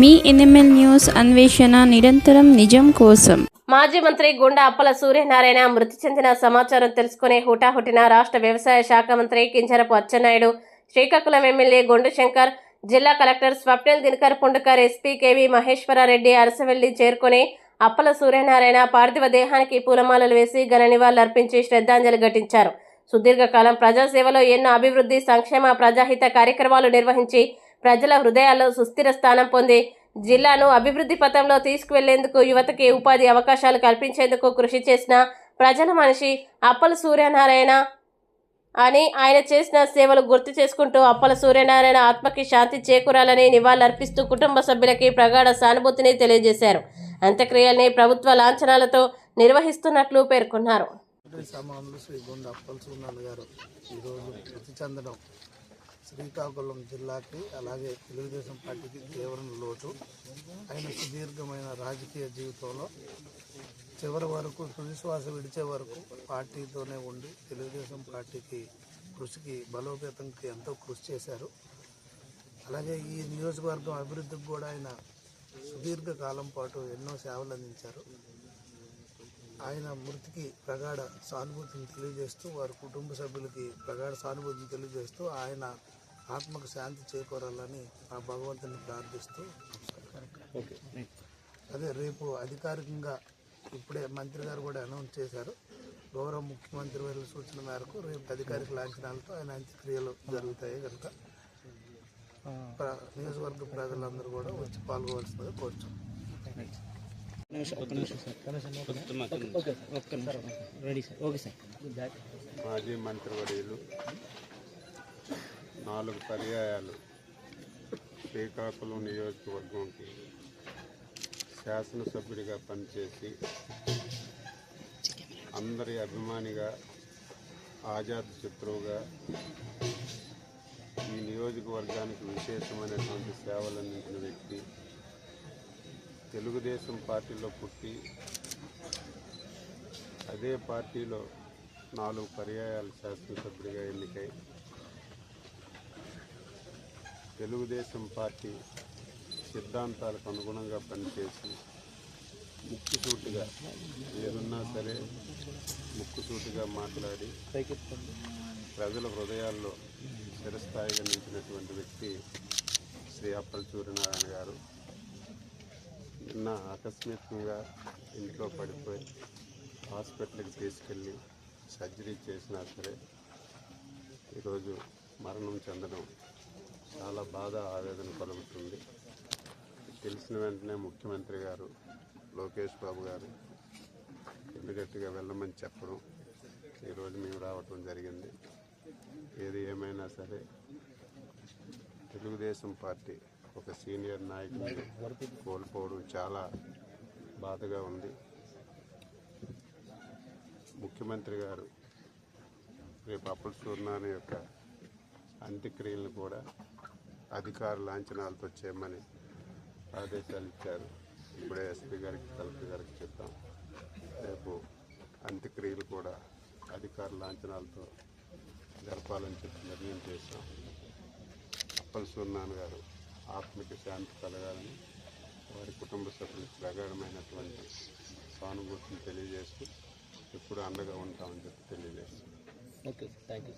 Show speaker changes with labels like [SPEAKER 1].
[SPEAKER 1] మీ NML news అన్వేషణ నిరంతరం నిజం కోసం.
[SPEAKER 2] మాజీ మంత్రి గుండా అప్పల సూర్యనారాయణ మృతి చెందిన సమాచారం తెలుసుకునే హుటాహుటిన రాష్ట్ర వ్యవసాయ శాఖ మంత్రి కింజరపు అచ్చెన్నాయుడు శ్రీకాకుళం ఎమ్మెల్యే గుండు శంకర్ జిల్లా collector Swapnil Dinakar Pundkar SP KV Maheshwara Reddy Arasavalli చేరుకుని అప్పల సూర్యనారాయణ పార్థివ దేహానికి పూలమాలలు వేసి ఘన నివాళులర్పించి శ్రద్ధాంజలి ఘటించారు. సుదీర్ఘకాలం ప్రజాసేవలో ఎన్నో అభివృద్ధి సంక్షేమ ప్రజాహిత కార్యక్రమాలు నిర్వహించి ప్రజల హృదయాల్లో సుస్థిర స్థానం పొంది జిల్లాను అభివృద్ధి పథంలో తీసుకువెళ్ళేందుకు యువతకి ఉపాధి అవకాశాలు కల్పించేందుకు కృషి చేసిన ప్రజల మనిషి అప్పల సూర్యనారాయణ అని ఆయన చేసిన సేవలు గుర్తు చేసుకుంటూ అప్పల సూర్యనారాయణ ఆత్మకి శాంతి చేకూరాలని నివాళులర్పిస్తూ కుటుంబ సభ్యులకి ప్రగాఢ సానుభూతిని తెలియజేశారు. అంత్యక్రియల్ని ప్రభుత్వ లాంఛనాలతో నిర్వహిస్తున్నట్లు పేర్కొన్నారు.
[SPEAKER 3] శ్రీకాకుళం జిల్లాకి అలాగే తెలుగుదేశం పార్టీకి తీవ్రం లోటు. ఆయన సుదీర్ఘమైన రాజకీయ జీవితంలో చివరి వరకు తుదిశ్వాస విడిచే వరకు పార్టీతోనే ఉండి తెలుగుదేశం పార్టీకి కృషికి బలోపేతంకి ఎంతో కృషి చేశారు. అలాగే ఈ నియోజకవర్గం అభివృద్ధికి కూడా ఆయన సుదీర్ఘ కాలం పాటు ఎన్నో సేవలు అందించారు. ఆయన మృతికి ప్రగాఢ సానుభూతిని తెలియజేస్తూ వారి కుటుంబ సభ్యులకి ప్రగాఢ సానుభూతిని తెలియజేస్తూ ఆయన ఆత్మకు శాంతి చేకూరాలని ఆ భగవంతుని ప్రార్థిస్తూ అదే రేపు అధికారికంగా ఇప్పుడే మంత్రి గారు కూడా అనౌన్స్ చేశారు. గౌరవ ముఖ్యమంత్రి వారి సూచన మేరకు రేపు అధికారిక లాంఛనాలతో ఆయన అంత్యక్రియలు జరుగుతాయి కనుక. ప్ర- నియోజకవర్గ ప్రజలందరూ కూడా వచ్చి పాల్గొవలసిందిగా కోరుచున్నాం
[SPEAKER 4] మాజీ మంత్రివర్యులు నాలుగు పర్యాయాలు. శ్రీకాకుళం నియోజకవర్గంకి శాసనసభ్యుడిగా పనిచేసి అందరి అభిమానిగా ఆజాద్ శత్రువుగా ఈ నియోజకవర్గానికి విశేషమైనటువంటి సేవలు అందించిన వ్యక్తి. తెలుగుదేశం పార్టీలో పుట్టి అదే పార్టీలో నాలుగు పర్యాయాలు శాసనసభ్యుడిగా ఎన్నికై తెలుగుదేశం పార్టీ సిద్ధాంతాలకు అనుగుణంగా పనిచేసి ముక్కుసూటిగా ఏదున్నా సరే ముక్కుసూటిగా మాట్లాడి ప్రజల హృదయాల్లో చిరస్థాయిగా నిలిచినటువంటి వ్యక్తి శ్రీ అప్పల సూర్యనారాయణ గారు. నిన్న ఆకస్మికంగా ఇంట్లో పడిపోయి హాస్పిటల్కి తీసుకెళ్ళి సర్జరీ చేసినా సరే ఈరోజు మరణం చెందడం చాలా బాధ ఆవేదన కలుగుతుంది. తెలిసిన వెంటనే ముఖ్యమంత్రి గారు లోకేష్ బాబు గారు ఎందుగట్టిగా వెళ్ళమని చెప్పడం. ఈరోజు మేము రావటం జరిగింది. ఏది ఏమైనా సరే తెలుగుదేశం పార్టీ ఒక సీనియర్ నాయకుడిని కోల్పోవడం చాలా బాధగా ఉంది. ముఖ్యమంత్రి గారు రేపు అప్పల సూర్యనారాయణ యొక్క అంత్యక్రియలను కూడా అధికార లాంఛనాలతో చేయమని ఆదేశాలు ఇచ్చారు. ఇప్పుడే ఎస్పీ గారికి కలెక్టర్ గారికి చెప్తాం. రేపు అంత్యక్రియలు కూడా అధికార లాంఛనాలతో జరపాలని చెప్పి నిర్ణయం చేశాం. అప్పల సూర్యనారాయణ గారు ఆత్మకి శాంతి కలగాలని వారి కుటుంబ సభ్యులకు ప్రగాఢమైనటువంటి సానుభూతిని తెలియజేస్తూ ఎప్పుడు అండగా ఉంటామని చెప్పి తెలియజేస్తాం.
[SPEAKER 5] Okay thank you